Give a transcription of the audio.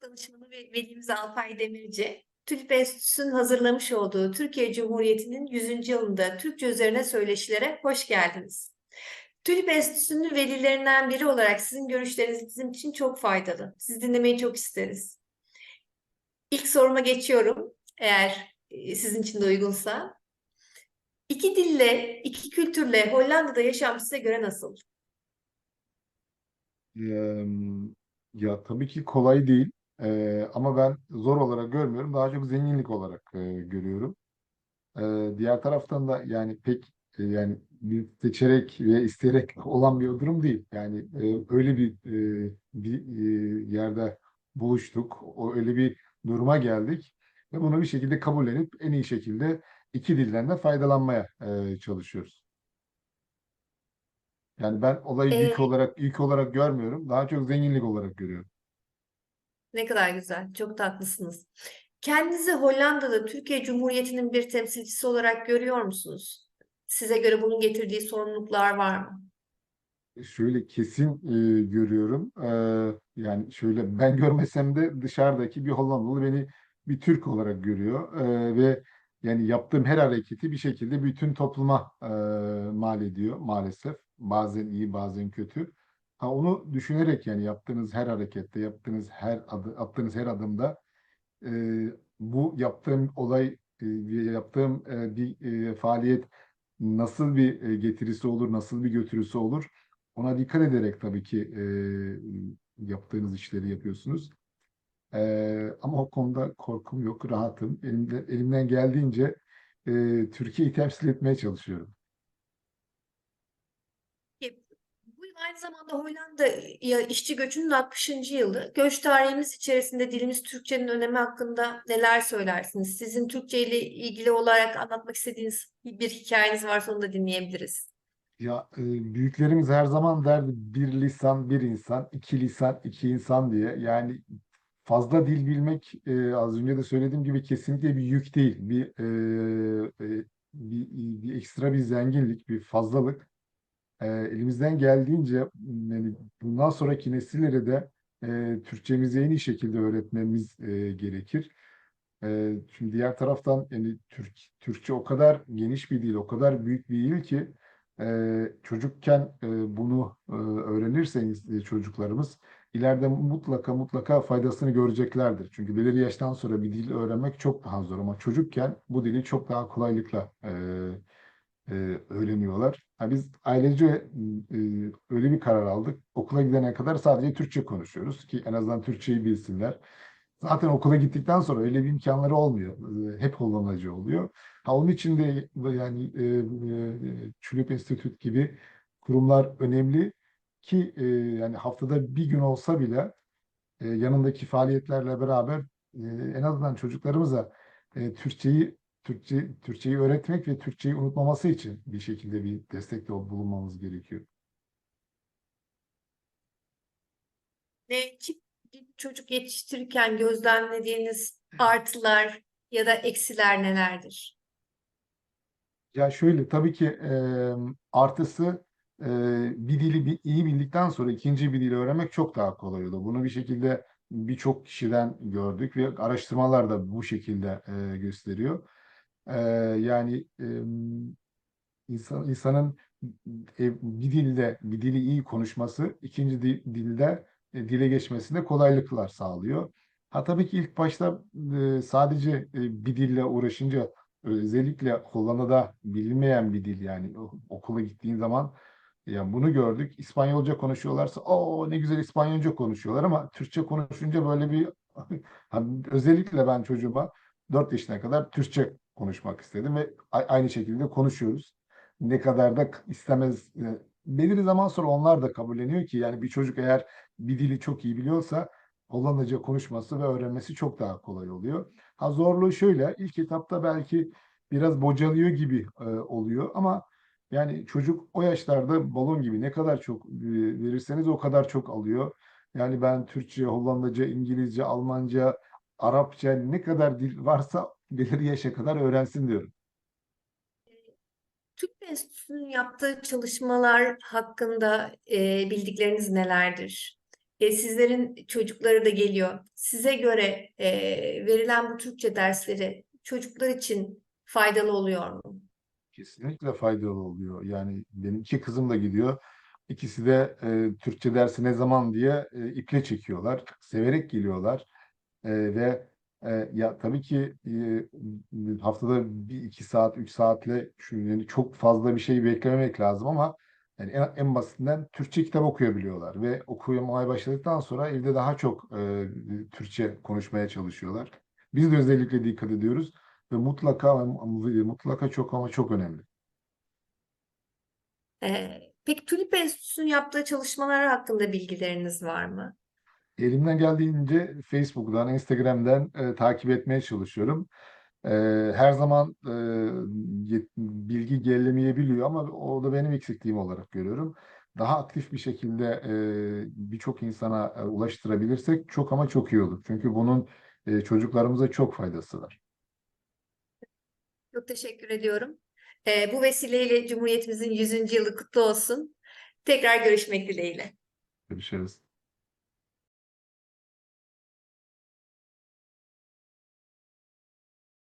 Hak Danışmanı ve velimiz Alpay Demirci, Tülip Enstitüsü'nün hazırlamış olduğu Türkiye Cumhuriyeti'nin 100. yılında Türkçe üzerine söyleşilere hoş geldiniz. Tülip Enstitüsü'nün velilerinden biri olarak sizin görüşleriniz bizim için çok faydalı. Sizi dinlemeyi çok isteriz. İlk soruma geçiyorum, eğer e, sizin için de uygunsa. İki dille, iki kültürle Hollanda'da yaşam size göre nasıl? Eee, ya tabii ki kolay değil. Eee, ama ben zor olarak görmüyorum. Daha çok zenginlik olarak eee, görüyorum. Eee, diğer taraftan da yani pek e, yani bir seçerek ve isteyerek olan bir durum değil. Yani e, öyle bir e, bir e, yerde buluştuk. O öyle bir duruma geldik ve bunu bir şekilde kabullenip en iyi şekilde iki dilden de faydalanmaya e, çalışıyoruz. Yani ben olayı Ee, yük olarak yük olarak görmüyorum. Daha çok zenginlik olarak görüyorum. Ne kadar güzel, çok da haklısınız. Kendinizi Hollanda'da Türkiye Cumhuriyeti'nin bir temsilcisi olarak görüyor musunuz? Size göre bunun getirdiği sorumluluklar var mı? Şöyle kesin e, görüyorum. E, yani şöyle ben görmesem de dışarıdaki bir Hollandalı beni bir Türk olarak görüyor. E, ve yani yaptığım her hareketi bir şekilde bütün topluma e, mal ediyor maalesef. Bazen iyi, bazen kötü. Ha, onu düşünerek yani yaptığınız her harekette, yaptığınız her adı, attığınız her adımda e, bu yaptığım olay, e, yaptığım e, bir e, faaliyet nasıl bir e, getirisi olur, nasıl bir götürüsü olur? Ona dikkat ederek tabii ki e, yaptığınız işleri yapıyorsunuz. E, ama o konuda korkum yok, rahatım. Elimde, elimden geldiğince e, Türkiye'yi temsil etmeye çalışıyorum. Ki Bu yıl aynı zamanda Hollanda'ya işçi göçünün 60. yılı. Göç tarihimiz içerisinde dilimiz Türkçenin önemi hakkında neler söylersiniz? Sizin Türkçe ile ilgili olarak anlatmak istediğiniz bir hikayeniz varsa onu da dinleyebiliriz. Ya e, büyüklerimiz her zaman derdi bir lisan bir insan, iki lisan iki insan diye. Yani fazla dil bilmek e, az önce de söylediğim gibi kesinlikle bir yük değil. Bir, e, e, bir, bir ekstra bir zenginlik, bir fazlalık. E, elimizden geldiğince yani bundan sonraki nesillere de e, Türkçemizi en iyi şekilde öğretmemiz e, gerekir. E, şimdi diğer taraftan yani Türk, Türkçe o kadar geniş bir dil, o kadar büyük bir dil ki e, çocukken e, bunu e, öğrenirse ins- çocuklarımız ileride mutlaka mutlaka faydasını göreceklerdir. Çünkü belirli yaştan sonra bir dil öğrenmek çok daha zor ama çocukken bu dili çok daha kolaylıkla e, e, öğreniyorlar. Ha, biz ailece e, öyle bir karar aldık. Okula gidene kadar sadece Türkçe konuşuyoruz ki en azından Türkçeyi bilsinler. Zaten okula gittikten sonra öyle bir imkanları olmuyor. E, Hep Hollandacı oluyor. Ha, onun için de yani e, e, Çülüp Enstitüt gibi kurumlar önemli ki e, yani haftada bir gün olsa bile e, yanındaki faaliyetlerle beraber e, en azından çocuklarımıza e, Türkçeyi Türkçe Türkçeyi öğretmek ve Türkçeyi unutmaması için bir şekilde bir destekte bulunmamız gerekiyor. Bir çocuk yetiştirirken gözlemlediğiniz artılar ya da eksiler nelerdir? Ya şöyle tabii ki e, artısı e, bir dili bir, iyi bildikten sonra ikinci bir dili öğrenmek çok daha kolay olur. Bunu bir şekilde birçok kişiden gördük ve araştırmalar da bu şekilde e, gösteriyor. E, yani insan, insanın e, bir dilde bir dili iyi konuşması ikinci di- dilde e, dile geçmesinde kolaylıklar sağlıyor. Ha tabii ki ilk başta e, sadece bir dille uğraşınca özellikle Hollanda'da bilinmeyen bir dil yani okula gittiğin zaman yani bunu gördük. İspanyolca konuşuyorlarsa o ne güzel İspanyolca konuşuyorlar ama Türkçe konuşunca böyle bir özellikle ben çocuğuma 4 yaşına kadar Türkçe konuşmak istedim ve aynı şekilde konuşuyoruz. Ne kadar da istemez e, belirli zaman sonra onlar da kabulleniyor ki yani bir çocuk eğer bir dili çok iyi biliyorsa Hollandaca konuşması ve öğrenmesi çok daha kolay oluyor. Ha zorluğu şöyle, ilk etapta belki biraz bocalıyor gibi e, oluyor ama yani çocuk o yaşlarda balon gibi ne kadar çok e, verirseniz o kadar çok alıyor. Yani ben Türkçe, Hollandaca, İngilizce, Almanca, Arapça ne kadar dil varsa belirli yaşa kadar öğrensin diyorum. Türk Enstitüsü'nün yaptığı çalışmalar hakkında e, bildikleriniz nelerdir? E, sizlerin çocukları da geliyor. Size göre e, verilen bu Türkçe dersleri çocuklar için faydalı oluyor mu? Kesinlikle faydalı oluyor. Yani benim iki kızım da gidiyor. İkisi de e, Türkçe dersi ne zaman diye e, iple çekiyorlar. Severek geliyorlar. E, ve e, ya tabii ki e, haftada bir iki saat, üç saatle şu yani çok fazla bir şey beklememek lazım ama yani en, en basitinden Türkçe kitap okuyabiliyorlar ve okuyamaya başladıktan sonra evde daha çok e, Türkçe konuşmaya çalışıyorlar. Biz de özellikle dikkat ediyoruz ve mutlaka mutlaka çok ama çok önemli. E, peki Tulip Enstitüsü'nün yaptığı çalışmalar hakkında bilgileriniz var mı? Elimden geldiğince Facebook'dan, Instagram'dan e, takip etmeye çalışıyorum. E, her zaman e, bilgi gelemeyebiliyor ama o da benim eksikliğim olarak görüyorum. Daha aktif bir şekilde e, birçok insana e, ulaştırabilirsek çok ama çok iyi olur. Çünkü bunun e, çocuklarımıza çok faydası var. Çok teşekkür ediyorum. E, bu vesileyle Cumhuriyetimizin 100. yılı kutlu olsun. Tekrar görüşmek dileğiyle. Görüşürüz.